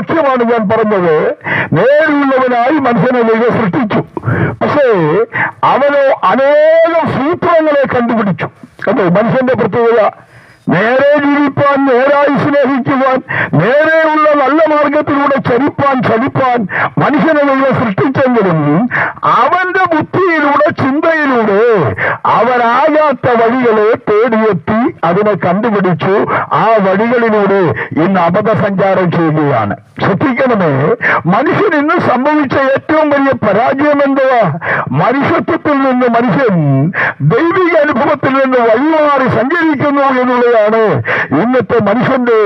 വാക്യമാണ് ഞാൻ പറഞ്ഞത്. നേരെയുള്ളവനായി മനുഷ്യനെ ദൈവം സൃഷ്ടിച്ചു. പക്ഷേ അവനോ അനേകം സൂത്രങ്ങളെ കണ്ടുപിടിച്ചു. അതെ മനുഷ്യന്റെ പ്രത്യേകത നേരെ ജീവിപ്പാൻ നേരായി സ്നേഹിക്കുവാൻ നേരെയുള്ള നല്ല മാർഗത്തിലൂടെ ചലിപ്പാൻ ചലിപ്പാൻ മനുഷ്യനെ ദൈവം സൃഷ്ടിച്ചെങ്കിലും അവന്റെ ബുദ്ധിയിലൂടെ ചിന്തയിലൂടെ അവനാകാത്ത വഴികളെ തേടിയെത്തി അതിനെ കണ്ടുപിടിച്ചു. ആ വഴികളിലൂടെ ഇന്ന് അബദ്ധസഞ്ചാരം ചെയ്യുകയാണ്. ശ്രദ്ധിക്കണമേ മനുഷ്യൻ ഇന്ന് സംഭവിച്ച ഏറ്റവും വലിയ പരാജയം എന്തുവാ? മനുഷ്യത്വത്തിൽ നിന്ന് മനുഷ്യൻ ദൈവിക അനുഭവത്തിൽ നിന്ന് വഴിമാറി സഞ്ചരിക്കുന്നു എന്നുള്ളതാണ് ഇന്നത്തെ മനുഷ്യന്റെ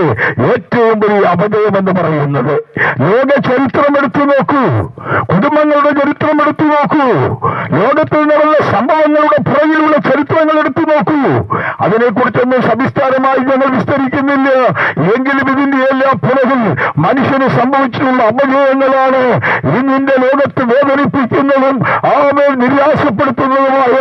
ഏറ്റവും വലിയ അപജയം എന്ന് പറയുന്നത്. ലോക ചരിത്രം എടുത്തു നോക്കൂ. കുടുംബങ്ങളുടെ ചരിത്രം എടുത്തു നോക്കൂ. ലോകത്തിൽ നടന്ന സംഭവങ്ങളുടെ പുറകിലുള്ള ചരിത്രങ്ങൾ എടുത്തു നോക്കൂ. അതിനെക്കുറിച്ചൊന്നും സവിസ്താരമായി ഞങ്ങൾ വിസ്തരിക്കുന്നില്ല. എങ്കിലും ഇതിന്റെ എല്ലാ പുറകിൽ മനുഷ്യന് സംഭവിച്ചിട്ടുള്ള അപജയങ്ങളാണ് ഇന്നിന്റെ ലോകത്ത് വേദനിപ്പിക്കുന്നതും ആമേൽ നിരാശപ്പെടുത്തുന്നതുമായ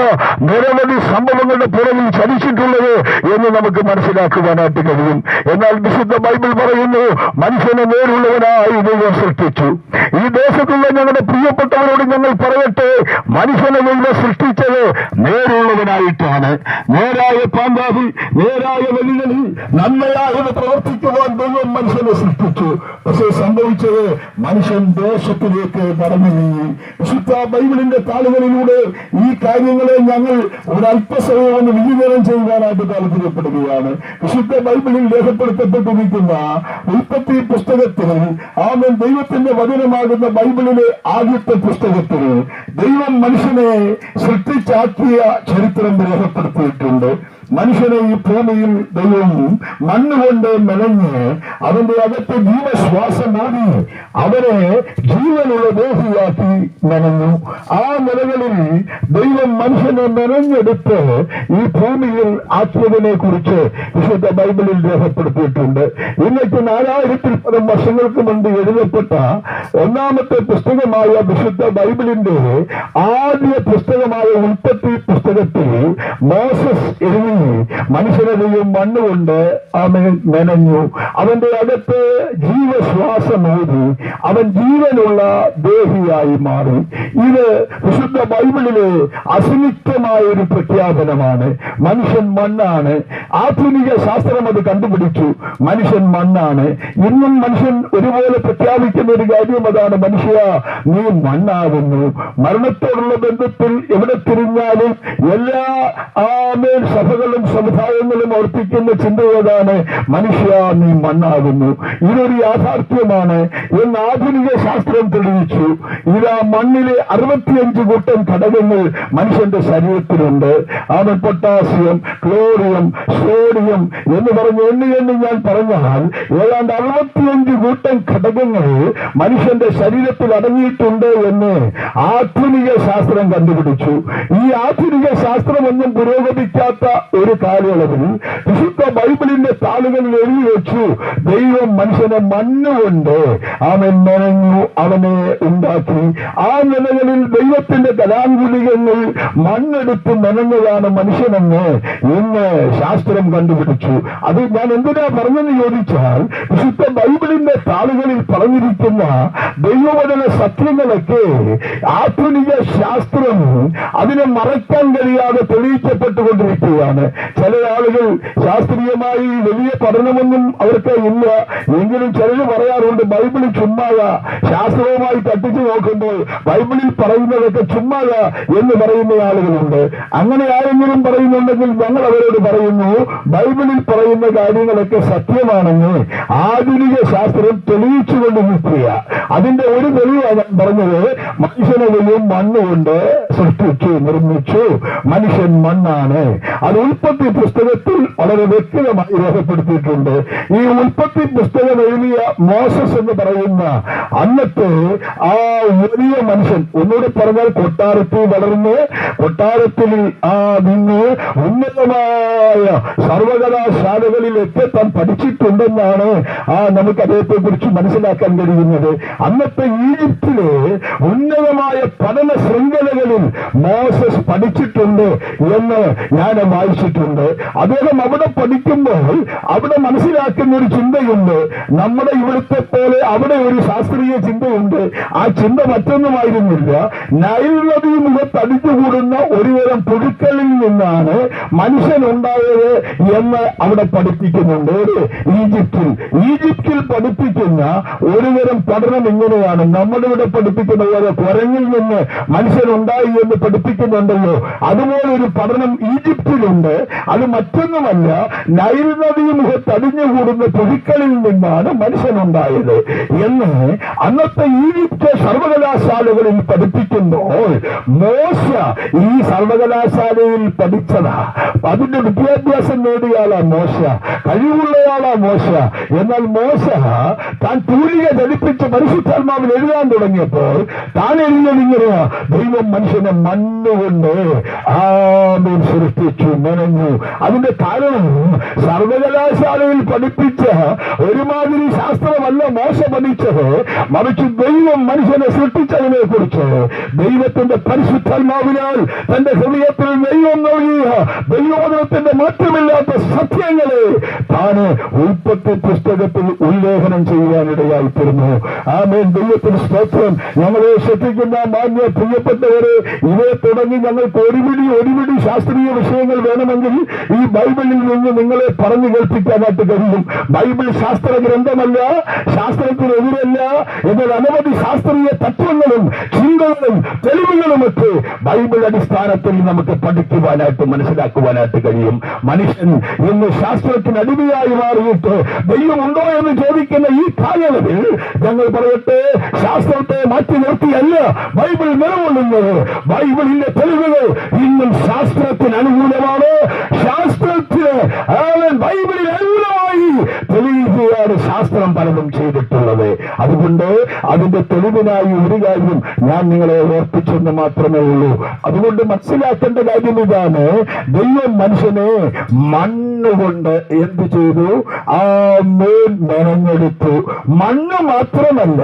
നിരവധി സംഭവങ്ങളുടെ പുറകിൽ ചലിച്ചിട്ടുള്ളത് എന്ന് നമുക്ക് മനസ്സിലാക്കുവാനായിട്ട് കഴിയും. എന്നാൽ വിശുദ്ധ ബൈബിൾ പറയുന്നു മനുഷ്യനെ നേരുള്ളവനായി ദൈവം സൃഷ്ടിച്ചു. ഈ ദേശത്തുള്ള ഞങ്ങളുടെ പ്രിയപ്പെട്ടവരോട് ഞങ്ങൾ പറയട്ടെ മനുഷ്യനെ ദൈവം സൃഷ്ടിച്ചത് നേരുള്ളവനായിട്ടാണ്. നേരായ പാമ്പാവിൽ നേരായ വഴികളിൽ നന്മയാകുന്ന പ്രവർത്തിക്കുവാൻ ദൈവം മനുഷ്യനെ സൃഷ്ടിച്ചു. പക്ഷേ സംഭവിച്ചത് മനുഷ്യൻ ദേശത്തിലേക്ക് നടന്നു നീങ്ങി. വിശുദ്ധ ബൈബിളിന്റെ താളുകളിലൂടെ ഈ കാര്യങ്ങളെ ഞങ്ങൾ ഒരല്പസമയം ഒന്ന് വിചിന്തനം ചെയ്യുവാനായിട്ട് താല്പര്യപ്പെടുകയാണ്. വിശുദ്ധ ബൈബിളിൽ രേഖപ്പെടുത്തപ്പെട്ടിരിക്കുന്ന ഉൽപ്പത്തി പുസ്തകത്തിൽ ആമൻ ദൈവത്തിന്റെ വചനമാകുന്ന ബൈബിളിലെ ആദ്യത്തെ പുസ്തകത്തിൽ ദൈവം മനുഷ്യനെ സൃഷ്ടിച്ചാക്കിയ ചരിത്രം രേഖപ്പെടുത്തിയിട്ടുണ്ട്. മനുഷ്യനെ ഈ ഭൂമിയിൽ ദൈവം മണ്ണുകൊണ്ട് മെനഞ്ഞ് അവന്റെ അകത്ത് ജീവശ്വാസം ഓടി അവരെ ജീവനുള്ള ദേഹിയാക്കി മെനഞ്ഞു. ആ നിലകളിൽ ദൈവം മനുഷ്യനെ മെനഞ്ഞെടുത്ത് ഈ ഭൂമിയിൽ ആക്കിയതിനെ കുറിച്ച് വിശുദ്ധ ബൈബിളിൽ രേഖപ്പെടുത്തിയിട്ടുണ്ട്. ഇന്നത്തെ നാലായിരത്തിൽ പരം വർഷങ്ങൾക്ക് മുൻപ് എഴുതപ്പെട്ട ഒന്നാമത്തെ പുസ്തകമായ വിശുദ്ധ ബൈബിളിന്റെ ആദ്യ പുസ്തകമായ ഉൽപ്പത്തി പുസ്തകത്തിൽ മോസസ് എഴുതി മനുഷ്യനെയും മണ്ണുകൊണ്ട് അവൻ നനഞ്ഞു. അവന്റെ അകത്ത് ജീവശ്വാസം ഊതി അവൻ ജീവനുള്ള ദേഹിയായി മാറി. ഇത് വിശുദ്ധ ബൈബിളിലെ അസന്നിഗ്ധമായ ഒരു പ്രഖ്യാപനമാണ്. മനുഷ്യൻ മണ്ണാണ്. ആധുനിക ശാസ്ത്രം അത് കണ്ടുപിടിച്ചു. മനുഷ്യൻ മണ്ണാണ്. ഇന്നും മനുഷ്യൻ ഒരുപോലെ പ്രഖ്യാപിക്കുന്ന ഒരു കാര്യം അതാണ് മനുഷ്യ. നീ മണ്ണാകുന്നു. മരണത്തോടുള്ള ബന്ധത്തിൽ എവിടെ തിരിഞ്ഞാലും എല്ലാ ആമേൽ സഭകളും സമുദായങ്ങളും അർപ്പിക്കുന്ന ചിന്ത ഏതാണ് മനുഷ്യ നീ മണ്ണാകുന്നു. ഇതൊരു യാഥാർത്ഥ്യമാണ് എന്ന് ആധുനിക ശാസ്ത്രം തെളിയിച്ചു. ഇതാ മണ്ണിലെ അറുപത്തിയഞ്ച് കൂട്ടം ഘടകങ്ങൾ മനുഷ്യന്റെ ശരീരത്തിലുണ്ട്. അവൻ പൊട്ടാസ്യം ക്ലോറിയം സോഡിയം എന്ന് പറഞ്ഞ് എണ്ണി എണ്ണി ഞാൻ പറഞ്ഞാൽ ഏതാണ്ട് അറുപത്തിയഞ്ച് കൂട്ടം ഘടകങ്ങൾ മനുഷ്യന്റെ ശരീരത്തിൽ അടങ്ങിയിട്ടുണ്ട് എന്ന് ആധുനിക ശാസ്ത്രം കണ്ടുപിടിച്ചു. ഈ ആധുനിക ശാസ്ത്രമൊന്നും പുരോഗമിക്കാത്ത ഒരു കാലയളവിൽ വിശുദ്ധ ബൈബിളിന്റെ താളുകളിൽ എഴുതി വെച്ചു. ദൈവം മനുഷ്യനെ മണ്ണുകൊണ്ട് അവൻ നനഞ്ഞു അവനെ ഉണ്ടാക്കി. ആ നിലകളിൽ ദൈവത്തിന്റെ കലാങ്കുലികങ്ങൾ മണ്ണെടുത്ത് നനഞ്ഞതാണ് മനുഷ്യനെന്ന് ഇന്ന് ശാസ്ത്രം കണ്ടുപിടിച്ചു. അത് ഞാൻ എന്തിനാ പറഞ്ഞെന്ന് ചോദിച്ചാൽ വിശുദ്ധ ബൈബിളിന്റെ താളുകളിൽ പറഞ്ഞിരിക്കുന്ന ദൈവവചന സത്യങ്ങളൊക്കെ ആധുനിക ശാസ്ത്രം അതിനെ മറയ്ക്കാൻ കഴിയാതെ തെളിയിക്കപ്പെട്ടുകൊണ്ടിരിക്കുകയാണ്. ചില ആളുകൾ ശാസ്ത്രീയമായി വലിയ പഠനമൊന്നും അവർക്ക് ഇല്ല. എങ്കിലും ചിലർ പറയാറുണ്ട് ബൈബിളിൽ ചുമ്മാക ശാസ്ത്രവുമായി തട്ടിച്ചു നോക്കുമ്പോൾ ബൈബിളിൽ പറയുന്നതൊക്കെ ചുമ്മാക എന്ന് പറയുന്ന ആളുകളുണ്ട്. അങ്ങനെ ആരെങ്കിലും പറയുന്നുണ്ടെങ്കിൽ ഞങ്ങൾ അവരോട് പറയുന്നു ബൈബിളിൽ പറയുന്ന കാര്യങ്ങളൊക്കെ സത്യമാണെന്ന് ആധുനിക ശാസ്ത്രം തെളിയിച്ചുകൊണ്ട് നിൽക്കുക അതിന്റെ ഒരു തെളിവാണ് ഞാൻ പറഞ്ഞത് മനുഷ്യനെയും മണ്ണുകൊണ്ട് സൃഷ്ടിച്ചു നിർമ്മിച്ചു. മനുഷ്യൻ മണ്ണാണ്. അത് ഉൽപ്പത്തി പുസ്തകത്തിൽ വളരെ വ്യക്തമായി രേഖപ്പെടുത്തിയിട്ടുണ്ട്. ഈ ഉൽപ്പത്തി പുസ്തകം എഴുതിയ മോസസ് എന്ന് പറയുന്ന അന്നത്തെ ആ വലിയ മനുഷ്യൻ ഒന്നുകൂടെ പറഞ്ഞാൽ കൊട്ടാരത്തിൽ വളർന്ന് കൊട്ടാരത്തിൽ ആ നിന്ന് ഉന്നതമായ സർവകലാശാലകളിൽ എത്തിയെത്താൻ പഠിച്ചിട്ടുണ്ടെന്നാണ് ആ നമുക്ക് അദ്ദേഹത്തെ കുറിച്ച് മനസ്സിലാക്കാൻ കഴിയുന്നത്. അന്നത്തെ ഈജിപ്തിലെ ഉന്നതമായ പഠന ശൃംഖലകളിൽ മോസസ് പഠിച്ചിട്ടുണ്ട് എന്ന് ഞാൻ വായിച്ചിട്ടുണ്ട് അദ്ദേഹം അവിടെ പഠിക്കുമ്പോൾ അവിടെ മനസ്സിലാക്കുന്ന ഒരു ചിന്തയുണ്ട്. നമ്മുടെ ഇവിടുത്തെ പോലെ അവിടെ ഒരു ശാസ്ത്രീയ ചിന്തയുണ്ട്. ആ ചിന്ത മറ്റൊന്നുമായിരുന്നില്ല. നൈൽ നദി മുഖത്ത് അടിഞ്ഞുകൂടുന്ന ഒരുതരം പുഴുക്കളിൽ നിന്നാണ് മനുഷ്യൻ ഉണ്ടായത് എന്ന് അവിടെ പഠിപ്പിക്കുന്നുണ്ട്. ഈജിപ്തിൽ. ഈജിപ്തിൽ പഠിപ്പിക്കുന്ന ഒരുതരം പഠനം ഇങ്ങനെയാണ്. നമ്മുടെ ഇവിടെ പഠിപ്പിക്കുന്ന പോലെ കുരങ്ങിൽ നിന്ന് മനുഷ്യൻ ഉണ്ടായി എന്ന് പഠിപ്പിക്കുന്നുണ്ടല്ലോ. അതുപോലെ ഒരു പഠനം ഈജിപ്തിലുണ്ട്. അത് മറ്റൊന്നുമല്ല നൈൽ നദി മുഖത്ത് അടിഞ്ഞുകൂടുന്ന പുഴുക്കളിൽ നിന്നാണ് മനുഷ്യൻ ഉണ്ടായത് എന്ന് അന്നത്തെ ഈജിപ്ത് സർവകലാശാലകളിൽ പഠിപ്പിക്കുമ്പോൾ മോശ ഈ സർവകലാശാലയിൽ പഠിച്ചതാ. അതിന്റെ വിദ്യാഭ്യാസം നേടിയാളാ മോശ കഴിവുള്ളയാളാ മോശ. എന്നാൽ മോശ താൻ തൂലിക ധരിപ്പിച്ച് പരിശുദ്ധാത്മാവിൽ എഴുതാൻ തുടങ്ങിയപ്പോൾ താൻ എഴുതിയത് ഇങ്ങനെയാ ദൈവം മനുഷ്യനെ മണ്ണുകൊണ്ട് ആമേൻ സൃഷ്ടിച്ചു മെനഞ്ഞു അതിന്റെ കാരണം സർവകലാശാലയിൽ പഠിപ്പിച്ച ഒരുമാതിരി ശാസ്ത്രമല്ല മോശ പഠിച്ചത്. മറിച്ച് ദൈവം മനുഷ്യനെ സൃഷ്ടിച്ചതിനെ കുറിച്ച് ദൈവത്തിന്റെ പരിശുദ്ധാത്മാവിനാൽ തന്റെ ഹൃദയത്തിൽ ദൈവം നൽകിയ ദൈവോദനത്തിന്റെ മാറ്റമില്ലാത്ത സത്യങ്ങളെ താന് ഉൽപ്പത്തി പുസ്തകത്തിൽ ഉല്ലേഖനം ചെയ്യുവാനിടയായിത്തീർന്നു ആമേൻ. ദൈവത്തിന് സ്തോത്രം. ഞങ്ങളെ ശ്രദ്ധിക്കുന്ന മാന്യ പ്രിയപ്പെട്ടവരെ ഇവയെ തുടങ്ങി ഞങ്ങൾക്ക് ഒരുപിടി ഒരുപിടി ശാസ്ത്രീയ വിഷയങ്ങൾ വേണമെങ്കിൽ ഈ ബൈബിളിൽ നിന്ന് നിങ്ങളെ പറഞ്ഞു കേൾപ്പിക്കാനായിട്ട് കഴിയും. ബൈബിൾ ശാസ്ത്ര ഗ്രന്ഥമല്ല ശാസ്ത്രത്തിനെതിരല്ല. എന്നാൽ അനവധി ശാസ്ത്രീയ തത്വങ്ങളും ചിന്തകളും തെളിവുകളുമൊക്കെ ബൈബിൾ അടിസ്ഥാനത്തിൽ നമുക്ക് പഠിക്കുവാനായിട്ട് മനസ്സിലാക്കുവാനായിട്ട് കഴിയും. മനുഷ്യൻ ഇന്ന് ശാസ്ത്രത്തിന് അടിമയായി മാറിയിട്ട് ദൈവമുണ്ടോ എന്ന് ചോദിക്കുന്ന ഈ കാലയളവിൽ ഞങ്ങൾ പറയട്ടെ ശാസ്ത്രത്തെ മാറ്റി നിർത്തിയല്ല ബൈബിൾ നിലകൊള്ളുന്നത്. ബൈബിളിന്റെ തെളിവുകൾ ഇന്നും ശാസ്ത്രത്തിന് അനുകൂലമാണ്. ശാസ്ത്രത്തിന് അവൻ ബൈബിളിൽ അനുകൂലമായി തെളിയിക്കുകയാണ് ശാസ്ത്രം പലതും ചെയ്തിട്ടുള്ളത്. അതുകൊണ്ട് അതിന്റെ തെളിവിനായി ഒരു കാര്യം ഞാൻ നിങ്ങളെ ഓർപ്പിച്ചെന്ന് മാത്രമേ ഉള്ളൂ. അതുകൊണ്ട് മനസ്സിലാക്കേണ്ട കാര്യം ഇതാണ്. ദൈവം മനുഷ്യനെ മണ്ണുകൊണ്ട് എന്ത് ചെയ്തു? ആ മേൽ മെനഞ്ഞെടുത്തു. മണ്ണ് മാത്രമല്ല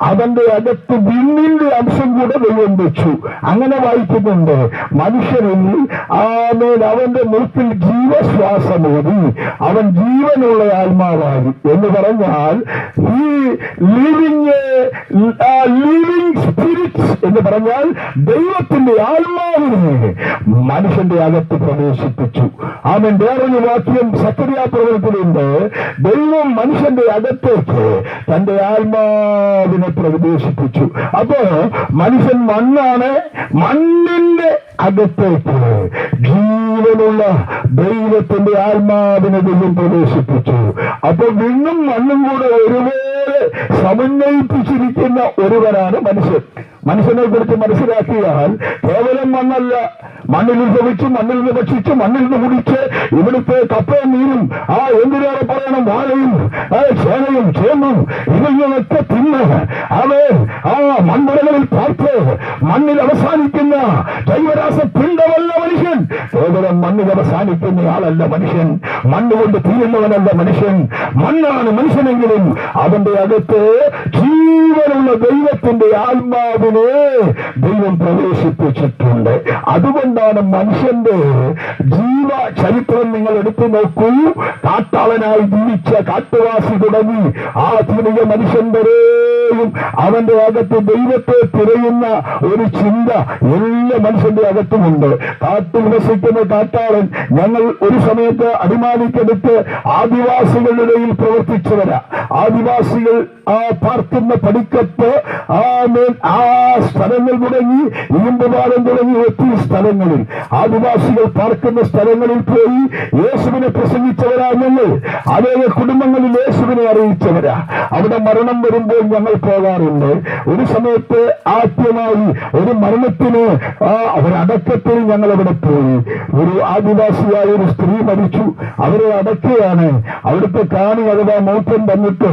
അവന്റെ അകത്ത് വിണ്ണിന്റെ അംശം കൂടെ ദൈവം വെച്ചു. അങ്ങനെ വായിക്കുന്നുണ്ട് മനുഷ്യനിൽ ആമേൽ അവന്റെ മൂക്കിൽ ജീവശ്വാസമോതി അവൻ ജീവനുള്ള ആത്മാവായി എന്ന് പറഞ്ഞാൽ ഈ ലിവിങ് ലിവിങ് എന്ന് പറഞ്ഞാൽ ദൈവത്തിന്റെ ആത്മാവിനെ മനുഷ്യന്റെ അകത്ത് പ്രവേശിപ്പിച്ചു. അവൻ വേറൊരു വാക്യം സക്രിയ പ്രവചനത്തിലുണ്ട് ദൈവം മനുഷ്യന്റെ അകത്തേക്ക് തന്റെ ആത്മാവിനെ പ്രവേശിപ്പിച്ചു. അപ്പോ മനുഷ്യൻ മണ്ണാണ്. മണ്ണിന്റെ അകത്തേക്ക് ജീവനുള്ള ദൈവത്തിന്റെ ആത്മാവിനെ ദൈവം പ്രവേശിപ്പിച്ചു. അപ്പൊ വിണ്ണും മണ്ണും കൂടെ ഒരുപോലെ സമന്വയിപ്പിച്ചിരിക്കുന്ന ഒരുവനാണ് മനുഷ്യൻ. മനുഷ്യനെ കുറിച്ച് മനസ്സിലാക്കിയാൽ കേവലം മണ്ണല്ല. മണ്ണിൽ ഉത്ഭവിച്ചു മണ്ണിൽ നിന്ന് ഭക്ഷിച്ചു മണ്ണിൽ നിന്ന് കുടിച്ച് ഇവിടുത്തെ കപ്പയും മീനും ആ എന്തിനേറെ പറയണം? വാഴയും ചേനയും ചേമ്പും ഇതിൽ നിന്നൊക്കെ തിന്ന് അവൻ ആ മൺമുറകളിൽ പാർത്ത് മണ്ണിൽ അവസാനിക്കുന്ന ജൈവരാസ പിണ്ടമല്ല മനുഷ്യൻ. കേവലം മണ്ണിൽ അവസാനിക്കുന്ന ആളല്ല മനുഷ്യൻ. മണ്ണ് കൊണ്ട് തീരുന്നവനല്ല മനുഷ്യൻ. മണ്ണാണ് മനുഷ്യനെങ്കിലും അവന്റെ അകത്ത് ജീവനുള്ള ദൈവത്തിന്റെ ആത്മാവിനെ ദൈവം പ്രവേശിപ്പിച്ചിട്ടുണ്ട്. അതുകൊണ്ടാണ് മനുഷ്യന്റെ ജീവ ചരിത്രം നിങ്ങൾ എടുത്തു നോക്കൂ. കാട്ടാളനായി ജീവിച്ച കാട്ടുവാസി തുടങ്ങി ആധുനിക മനുഷ്യൻ വരെയും അവന്റെ അകത്ത് ദൈവത്തെ തിരയുന്ന ഒരു ചിന്ത എല്ലാ മനുഷ്യന്റെ അകത്തുമുണ്ട്. കാട്ടിൽ വസിക്കുന്ന കാട്ടാളൻ ഞങ്ങൾ ഒരു സമയത്ത് അടിമാനിക്കെടുത്ത് ആദിവാസികളുടെ ഇടയിൽ പ്രവർത്തിച്ചവരാ. ആദിവാസികൾ ആ പാർക്കുന്ന പടിക്കത്ത് ആ ആ സ്ഥലങ്ങൾ തുടങ്ങി ഇരുമ്പുപാലം തുടങ്ങി ഒത്തിരി സ്ഥലങ്ങളിൽ. ആദിവാസികൾ പാർക്കുന്ന സ്ഥലങ്ങളിൽ പോയി യേശുവിനെ പ്രസംഗിച്ചവരാ ഞങ്ങൾ. അനേക കുടുംബങ്ങളിൽ യേശുവിനെ അറിയിച്ചവരാ. അവിടെ മരണം വരുമ്പോൾ ഞങ്ങൾ പോകാറുണ്ട്. ഒരു സമയത്ത് ആദ്യമായി ഒരു മരണത്തിന് അവരടക്കത്തിൽ ഞങ്ങൾ അവിടെ പോയി. ഒരു ആദിവാസിയായ ഒരു സ്ത്രീ മരിച്ചു. അവരെ അടക്കുകയാണ്. അവിടുത്തെ കാണി അഥവാ മൂത്തം വന്നിട്ട്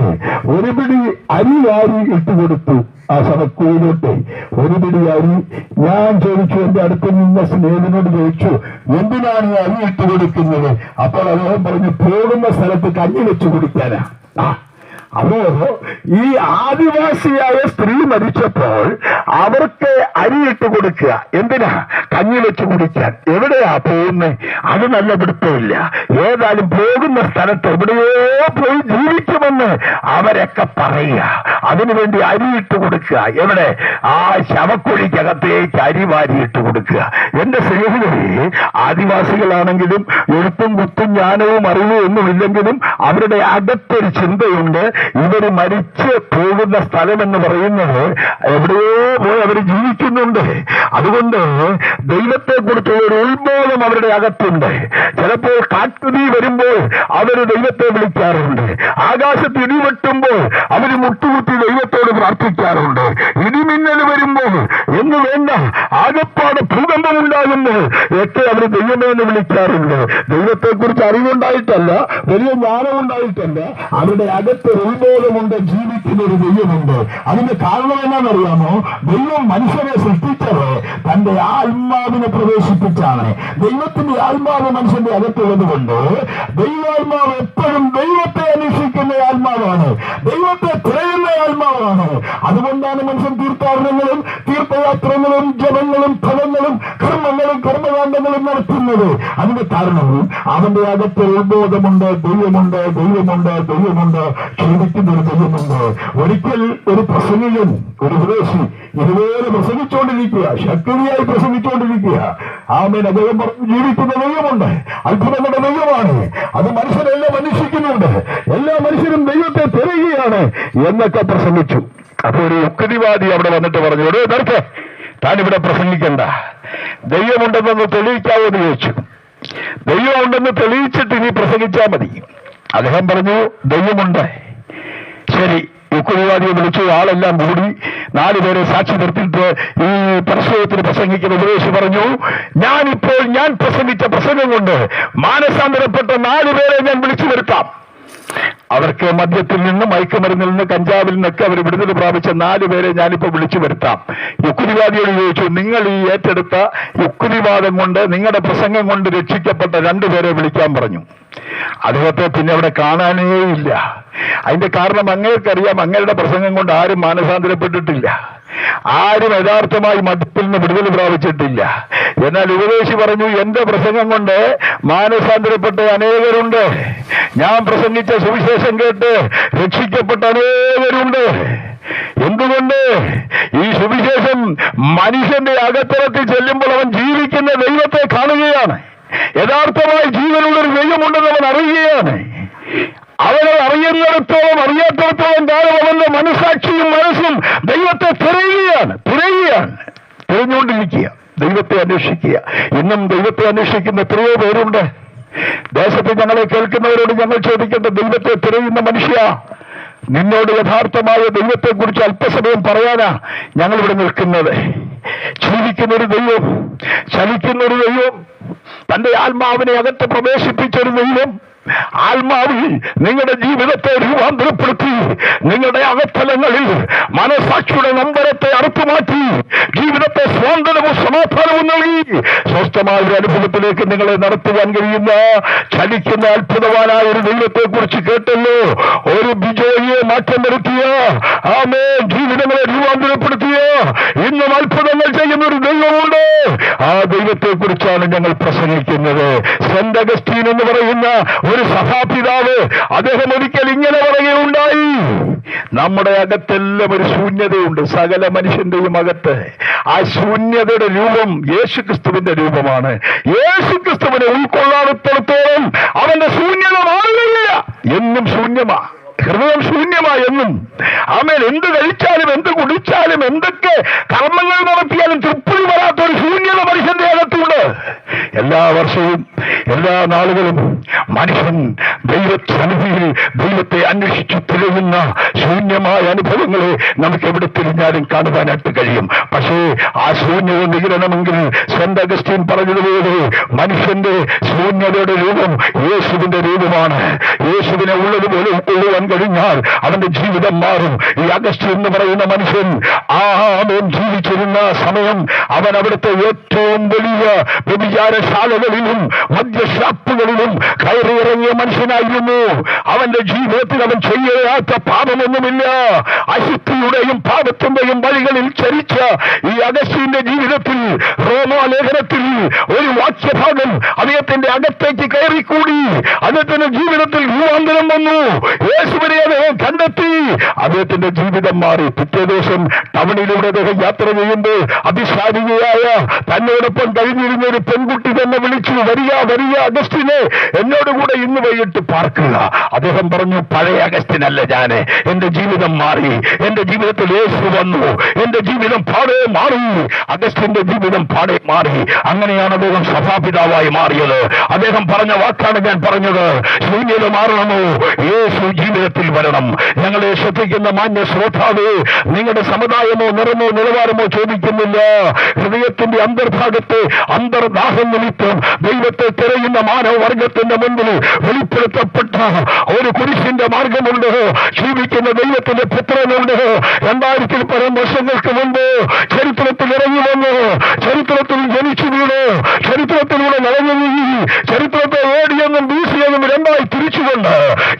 ഒരു പിടി അരി വാരി ഇട്ടുകൊടുത്തു ആ സഭക്കൂയിലോട്ട് ഒരു പിടി അരി. ഞാൻ ചോദിച്ചു എന്റെ അടുത്ത് നിന്ന സ്നേഹിതനോട് ചോദിച്ചു എന്തിനാണ് അരി ഇട്ട് കൊടുക്കുന്നത്? അപ്പോൾ അദ്ദേഹം പറഞ്ഞു പോകുന്ന സ്ഥലത്ത് കഞ്ഞി വെച്ച് കുടിക്കാനാ. അപ്പോ ഈ ആദിവാസിയായ സ്ത്രീ മരിച്ചപ്പോൾ അവർക്ക് അരിയിട്ട് കൊടുക്കുക. എന്തിനാ? കഞ്ഞി വെച്ച് കുടിക്കാൻ. എവിടെയാ പോകുന്നത് അത് നല്ല പിടുത്തമില്ല. ഏതായാലും പോകുന്ന സ്ഥലത്ത് എവിടെയോ പോയി ജീവിക്കുമെന്ന് അവരൊക്കെ പറയുക. അതിനുവേണ്ടി അരിയിട്ട് കൊടുക്കുക. എവിടെ? ആ ശവക്കുഴിക്കകത്തേക്ക് അരി വാരിയിട്ട് കൊടുക്കുക. എന്റെ സ്നേഹിതരെ ആദിവാസികളാണെങ്കിലും എഴുത്തും കുത്തും ജ്ഞാനവും അറിവും ഒന്നുമില്ലെങ്കിലും അവരുടെ അകത്തൊരു ചിന്തയുണ്ട്. ഇവർ മരിച്ച് പോകുന്ന സ്ഥലം എന്ന് പറയുന്നത് എവിടെയോ പോയി അവർ ജീവിക്കുന്നുണ്ട്. അതുകൊണ്ട് ദൈവത്തെ കുറിച്ചുള്ള ഒരു ഉത്ബോധം അവരുടെ അകത്തുണ്ട്. ചിലപ്പോൾ കാട്ടുതീ വരുമ്പോൾ അവർ ദൈവത്തെ വിളിക്കാറുണ്ട്. ആകാശത്ത് ഇടിവെട്ടുമ്പോൾ അവർ മുട്ടുകുത്തി ദൈവത്തോട് പ്രാർത്ഥിക്കാറുണ്ട്. ഇടിമിന്നൽ വരുമ്പോൾ എന്ന് വേണ്ട ആകപ്പാട് ഭൂകമ്പം ഉണ്ടാകുമ്പോൾ ഒക്കെ അവർ ദൈവമേ എന്ന് വിളിക്കാറുണ്ട്. ദൈവത്തെക്കുറിച്ച് അറിവുണ്ടായിട്ടല്ല വലിയ ജ്ഞാനമുണ്ടായിട്ടല്ല. അവരുടെ അകത്ത് ഉത്ബോധമുണ്ട് ജീവിക്കുന്ന ഒരു ദൈവമുണ്ട്. അതിന്റെ കാരണം എന്നാണെന്നറിയാമോ ദൈവം മനുഷ്യനെ സൃഷ്ടിച്ചത് തന്റെ ആത്മാവിനെ പ്രവേശിപ്പിച്ചാണ്. ദൈവത്തിന്റെ ആത്മാവ് മനുഷ്യന്റെ അകത്തുള്ളത് കൊണ്ട് ദൈവാത്മാവ് എപ്പോഴും ദൈവത്തെ അന്വേഷിക്കുന്ന ആത്മാവാണ്. ദൈവത്തെ തിരയുന്ന ആത്മാവാണ്. അതുകൊണ്ടാണ് മനുഷ്യൻ തീർത്ഥാടനങ്ങളും തീർത്ഥയാത്രകളും ജപങ്ങളും ഫലങ്ങളും കർമ്മങ്ങളും കർമ്മകാന്തങ്ങളും നടത്തുന്നത്. അതിന്റെ കാരണം അവന്റെ അകത്ത് ഉത്ബോധമുണ്ട് ദൈവമുണ്ട് ദൈവമുണ്ട് ദൈവമുണ്ട്. ക്ഷേമിക്കുന്ന ഒരു ദൈവമുണ്ട്. ഒരിക്കൽ ഒരു പ്രസംഗികൻ ഒരു ഉപദേശി ഇതുപോലെ പ്രസംഗിച്ചുകൊണ്ടിരിക്കുക ശക്തിയായി പ്രസംഗിച്ചുകൊണ്ടിരിക്കുക. ആമേൻ. അദ്ദേഹം പറഞ്ഞു ജീവിക്കുന്ന ദൈവമുണ്ട്. അത്ഭുതങ്ങളുടെ ദൈവമാണ്. അത് മനുഷ്യരല്ല എല്ലാ മനുഷ്യരും ദൈവത്തെ തിരയുകയാണ് എന്നൊക്കെ പ്രസംഗിച്ചു. അപ്പൊ ഒരു യുക്തിവാദി അവിടെ വന്നിട്ട് പറഞ്ഞു ഒരു നിർത്ത്. താൻ ഇവിടെ പ്രസംഗിക്കണ്ട. ദൈവമുണ്ടെന്നൊന്ന് തെളിയിക്കാവോ എന്ന് ചോദിച്ചു. ദൈവമുണ്ടെന്ന് തെളിയിച്ചിട്ട് ഇനി പ്രസംഗിച്ചാൽ മതി. അദ്ദേഹം പറഞ്ഞു ദൈവമുണ്ട്. ശരി യുക്തിവാദിയെ വിളിച്ചു ആളെല്ലാം കൂടി നാലുപേരെ സാക്ഷി നിർത്തിയിട്ട് ഈ പ്രസംഗത്തിന് പ്രസംഗിക്കുന്ന ഉപദേശി പറഞ്ഞു ഞാനിപ്പോൾ ഞാൻ പ്രസംഗിച്ച പ്രസംഗം കൊണ്ട് മാനസാന്തരപ്പെട്ട നാലുപേരെ ഞാൻ വിളിച്ചു വരുത്താം. അവർക്ക് മദ്യത്തിൽ നിന്ന് മയക്കുമരുന്നിൽ നിന്ന് കഞ്ചാവിൽ നിന്നൊക്കെ അവർ വിടുതൽ പ്രാപിച്ച നാല് പേരെ ഞാനിപ്പോ വിളിച്ചു വരുത്താം. യുക്തിവാദിയോട് ചോദിച്ചു നിങ്ങൾ ഈ ഏറ്റെടുത്ത യുക്തിവാദം കൊണ്ട് നിങ്ങളുടെ പ്രസംഗം കൊണ്ട് രക്ഷിക്കപ്പെട്ട രണ്ടുപേരെ വിളിക്കാൻ പറഞ്ഞു. അദ്ദേഹത്തെ പിന്നെ അവിടെ കാണാനേ ഇല്ല അതിന്റെ കാരണം അങ്ങേക്കറിയാം അങ്ങയുടെ പ്രസംഗം കൊണ്ട് ആരും മാനസാന്തരപ്പെട്ടിട്ടില്ല. ആരും യഥാർത്ഥമായി മദ്യത്തിൽ നിന്ന് വിടുതൽ പ്രാപിച്ചിട്ടില്ല. എന്നാൽ ഉപദേശി പറഞ്ഞു എന്റെ പ്രസംഗം കൊണ്ട് മാനസാന്തരപ്പെട്ട അനേകരുണ്ട്. ഞാൻ പ്രസംഗിച്ച സുവിശേഷം കേട്ട് രക്ഷിക്കപ്പെട്ട അനേകരുണ്ട്. എന്തുകൊണ്ട്? ഈ സുവിശേഷം മനുഷ്യന്റെ അകത്തരത്തിൽ ചെല്ലുമ്പോൾ അവൻ ജീവിക്കുന്ന ദൈവത്തെ കാണുകയാണ്. യഥാർത്ഥമായി ജീവനുള്ള ഒരു ദൈവമുണ്ടെന്ന് അവൻ അറിയുകയാണ്. അവനെ അറിയുന്നിടത്തോളം അറിയാത്തിടത്തോളം കാലം അവന്റെ മനസാക്ഷിയും മനസ്സും ദൈവത്തെ തിരയുകയാണ് തിരയുകയാണ്. തിരഞ്ഞുകൊണ്ടിരിക്കുക ദൈവത്തെ അന്വേഷിക്കുക. ഇന്നും ദൈവത്തെ അന്വേഷിക്കുന്ന എത്രയോ പേരുണ്ട്. ദേശത്ത് ഞങ്ങളെ കേൾക്കുന്നവരോട് ഞങ്ങൾ ചോദിക്കേണ്ട ദൈവത്തെ തിരയുന്ന മനുഷ്യ നിന്നോട് യഥാർത്ഥമായ ദൈവത്തെക്കുറിച്ച് അല്പസമയം പറയാനാ ഞങ്ങൾ ഇവിടെ നിൽക്കുന്നത്. ജീവിക്കുന്ന ഒരു ദൈവം ചലിക്കുന്നൊരു ദൈവം തന്റെ ആത്മാവിനെ അകത്ത് പ്രവേശിപ്പിച്ചൊരു ദൈവം ആത്മാവിൽ നിങ്ങളുടെ ജീവിതത്തെ രൂപാന്തരപ്പെടുത്തി നിങ്ങളുടെ അകത്തലങ്ങളിൽ മനസാക്ഷിയുടെ നമ്പരത്തെ അറുത്തുമാറ്റി ജീവിതത്തെ സ്വാതന്ത്ര്യവും സമാധാനവും നൽകി. സ്വസ്ഥമായ ഒരു അനുഭവത്തിലേക്ക് നിങ്ങളെ നടത്തുവാൻ കഴിയുന്ന ചലിക്കുന്ന അത്ഭുതവാനായ ഒരു ദൈവത്തെ കുറിച്ച് കേട്ടല്ലോ. ഒരു ബിജോയിയെ മാറ്റം വരുത്തിയ ആമേ ജീവിതങ്ങളെ രൂപാന്തരപ്പെടുത്തിയ ഇന്നും അത്ഭുതങ്ങൾ ചെയ്യുന്ന ഒരു ദൈവമുണ്ട്. ആ ദൈവത്തെ കുറിച്ചാണ് ഞങ്ങൾ പ്രസംഗിക്കുന്നത്. സെന്റ് അഗസ്റ്റീൻ എന്ന് പറയുന്ന ഒരു സഭാപിതാവ് അദ്ദേഹം ഒരിക്കൽ ഇങ്ങനെ പറയുകയുണ്ടായി. നമ്മുടെ അകത്തെല്ലാം ഒരു ശൂന്യതയുണ്ട് സകല മനുഷ്യന്റെയും അകത്ത്. ആ ശൂന്യതയുടെ രൂപം യേശു ക്രിസ്തുവിന്റെ രൂപമാണ്. യേശു ക്രിസ്തുവിനെ ഉൾക്കൊള്ളാത്തിടത്തോളം അവന്റെ ശൂന്യത മാറില്ല എന്നും ശൂന്യമാ. ഹൃദയം ശൂന്യമായെന്നും ആമേൽ എന്ത് കഴിച്ചാലും എന്ത് കുടിച്ചാലും എന്തൊക്കെ കർമ്മങ്ങൾ നടത്തിയാലും തൃപ്തി വരാത്ത ഒരു ശൂന്യത എല്ലാ വർഷവും എല്ലാ നാളുകളും മനുഷ്യൻ ദൈവസന്നിധിയിൽ ദൈവത്തെ അന്വേഷിച്ചു തിരയുന്ന ശൂന്യമായ അനുഭവങ്ങളെ നമുക്ക് എവിടെ തിരിഞ്ഞാലും കാണുവാനായിട്ട് കഴിയും. പക്ഷേ ആ ശൂന്യത നികരണമെങ്കിൽ സെന്റ് അഗസ്റ്റീൻ പറഞ്ഞതുപോലെ മനുഷ്യന്റെ ശൂന്യതയുടെ രൂപം യേശുവിന്റെ രൂപമാണ്. യേശുവിനെ ഉള്ളതുപോലെ ഉൾക്കൊള്ളുവാൻ കഴിഞ്ഞാൽ അവന്റെ ജീവിതം മാറും. ഈ അഗസ്റ്റ് എന്ന് പറയുന്ന മനുഷ്യൻ ആ ജീവിച്ചിരുന്ന സമയം അവൻ അവിടുത്തെ ഏറ്റവും വലിയ വ്യഭിചാര മദ്യശാലകളിലും മദ്യഷാപ്പുകളിലും കയറിയിറങ്ങിയ മനുഷ്യനായിരുന്നു. അവന്റെ ജീവിതത്തിൽ അവൻ ചെയ്യാത്ത പാപമൊന്നുമില്ല. അശുദ്ധിയുടെയും പാപത്തിന്റെയും വഴികളിൽ ചരിച്ച ഈ അഗസ്റ്റിന്റെ ജീവിതത്തിൽ റോമാലേഖനത്തിൽ ഒരു വാക്യഭാഗം അദ്ദേഹത്തിന്റെ അകത്തേക്ക് കയറിക്കൂടി. അദ്ദേഹത്തിന്റെ ജീവിതത്തിൽ രൂപാന്തരം വന്നു. യേശുവിനെ അദ്ദേഹം കണ്ടെത്തി. അദ്ദേഹത്തിന്റെ ജീവിതം മാറി. പിറ്റേ ദിവസം ടൗണിലൂടെ അദ്ദേഹം യാത്ര ചെയ്യുമ്പോൾ അഭിശാരികയായ തന്നോടൊപ്പം കഴിഞ്ഞിരുന്ന ഒരു പെൺകുട്ടി തന്നെ വിളിച്ചു വരിക വരിക അഗസ്റ്റിനെ. എന്നോട് കൂടെ ഇന്ന് വൈകിട്ട് പാർക്കുക. അദ്ദേഹം പറഞ്ഞു പഴയ അഗസ്റ്റിനല്ല ഞാൻ എന്റെ ജീവിതം മാറി. എന്റെ ജീവിതത്തിൽ യേശു വന്നു. എന്റെ ജീവിതം പാടെ മാറി. അഗസ്റ്റിന്റെ ജീവിതം പാടെ മാറി. അങ്ങനെയാണ് അദ്ദേഹം സഭാപിതാവായി മാറിയത്. അദ്ദേഹം പറഞ്ഞ വാക്കാണ് ഞാൻ പറഞ്ഞത്. ശൂന്യത മാറണമോ? യേശു ജീവിതത്തിൽ വരണം. ഞങ്ങളെ ശ്രദ്ധിക്കുന്ന മാന്യ ശ്രോതാവേ നിങ്ങളുടെ സമുദായമോ നിറമോ നിലവാരമോ ചോദിക്കുന്നില്ല. ഹൃദയത്തിന്റെ അന്തർഭാഗത്തെ അന്തർദാഹം നിമിത്തം ദൈവത്തെ തിരയുന്ന മാനവവർഗത്തിന്റെ മുമ്പിൽ വെളിപ്പെടുത്തപ്പെട്ട ഒരു കുരിശിന്റെ മാർഗമുണ്ട്. ജീവിക്കുന്ന ദൈവത്തിന്റെ പുത്രനുണ്ട്. രണ്ടായിരത്തിൽ പരം വർഷങ്ങൾക്ക് മുമ്പ് ചരിത്രത്തിൽ ഇറങ്ങി വന്നു ചരിത്രത്തിൽ ജനിച്ചു വീണ് ചരിത്രത്തിലൂടെ നടന്നു നീങ്ങി ചരിത്രത്തെ ഓടിയെന്നും വീശിയെന്നും രണ്ടായി തിരിച്ചുകൊണ്ട്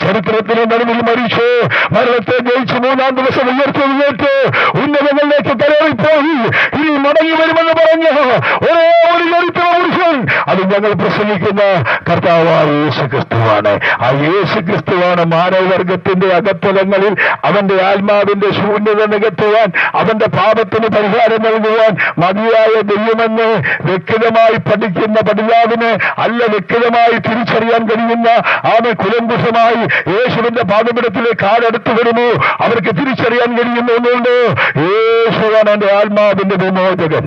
ചരിത്രത്തിന് നടുവിൽ മരിച്ചു മരണത്തെ ജയിച്ച് മൂന്നാം ദിവസം ഉയർത്തെഴുന്നേറ്റ് ഉന്നതങ്ങളിലേക്ക് പോയി ഇനി മടങ്ങി വരുമെന്ന് പറഞ്ഞ ഞങ്ങൾ പ്രസംഗിക്കുന്ന കർത്താവായ യേശു ക്രിസ്തുവാണ് ആ യേശു ക്രിസ്തുവാണ് മാനവവർഗത്തിന്റെ അകത്തലങ്ങളിൽ അവന്റെ ആത്മാവിന്റെ ശൂന്യത നികത്തുവാൻ അവന്റെ പാപത്തിന് പരിഹാരം നൽകുവാൻ മതിയായ ദൈവമെന്ന് വ്യക്തമായി പഠിക്കുന്ന പഠിതാവിന് അല്ല വ്യക്തമായി തിരിച്ചറിയാൻ കഴിയുന്ന ആമെ കുലങ്കുശമായി യേശുവിന്റെ പാദപിടത്തിലേക്ക് കാടെടുത്തു വരുന്നു. അവർക്ക് തിരിച്ചറിയാൻ കഴിയുന്നുണ്ട് യേശുവാണ് എന്റെ ആത്മാവിന്റെ വിമോചകൻ.